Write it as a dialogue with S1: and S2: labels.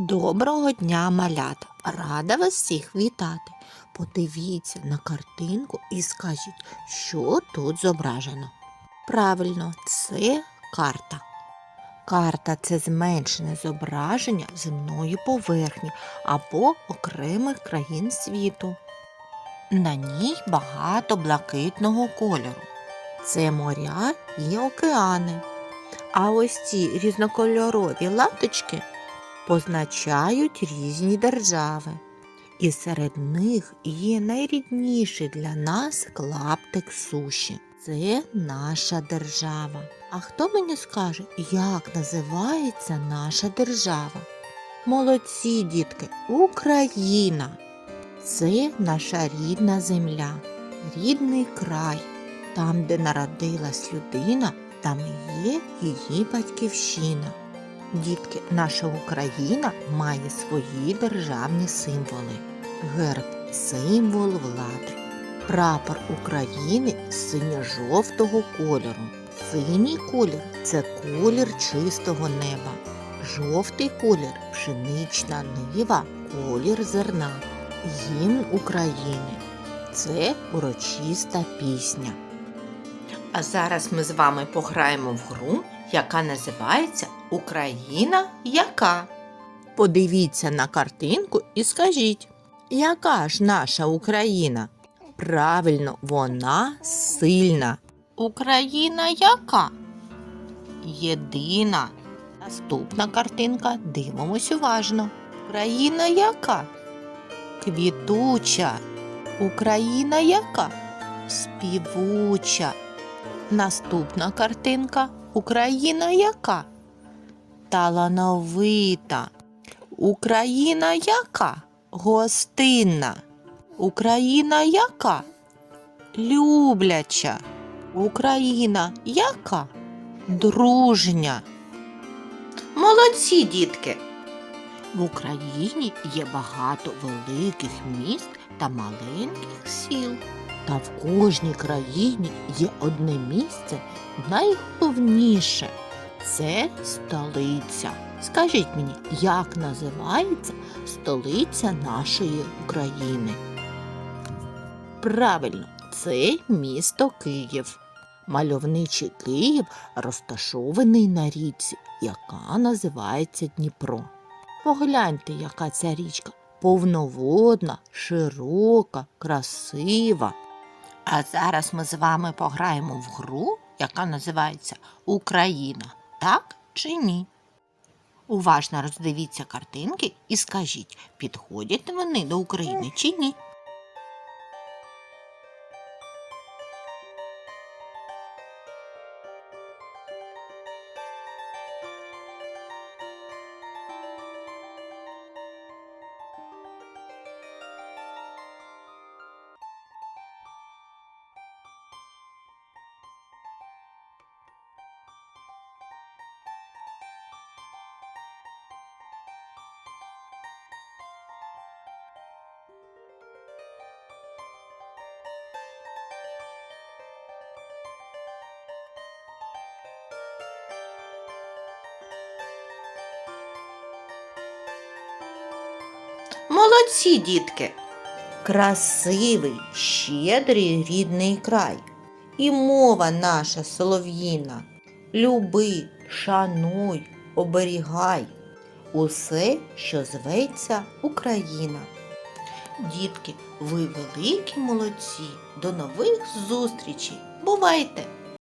S1: Доброго дня, малята! Рада вас всіх вітати. Подивіться на картинку і скажіть, що тут зображено. Правильно, це карта. Карта це зменшене зображення земної поверхні або окремих країн світу. На ній багато блакитного кольору. Це моря і океани. А ось ці різнокольорові латочки позначають різні держави. І серед них є найрідніший для нас клаптик суші. Це наша держава. А хто мені скаже, як називається наша держава? Молодці, дітки, Україна. Це наша рідна земля, рідний край. Там, де народилась людина, там є її батьківщина. Дітки, наша Україна має свої державні символи. Герб символ влади. Прапор України синьо-жовтого кольору. Синій колір це колір чистого неба. Жовтий колір пшенична нива, колір зерна. Гімн України. Це урочиста пісня. А зараз ми з вами пограємо в гру, яка називається Україна яка. Подивіться на картинку і скажіть, яка ж наша Україна? Правильно, вона сильна. Україна яка? Єдина. Наступна картинка. Дивимось уважно. Україна яка? Квітуча. Україна яка? Співуча. Наступна картинка. Україна яка? Талановита. Україна яка? Гостинна. Україна яка? Любляча. Україна яка? Дружня. Молодці, дітки. В Україні є багато великих міст та маленьких сіл. Та в кожній країні є одне місце найголовніше це столиця. Скажіть мені, як називається столиця нашої України? Правильно, це місто Київ. Мальовничий Київ розташований на річці, яка називається Дніпро. Погляньте, яка ця річка повноводна, широка, красива. А зараз ми з вами пограємо в гру, яка називається Україна. Так чи ні? Уважно роздивіться картинки і скажіть, підходять вони до України чи ні. Молодці, дітки! Красивий, щедрий рідний край. І мова наша солов'їна. Люби, шануй, оберігай усе, що зветься Україна. Дітки, ви великі молодці. До нових зустрічей. Бувайте!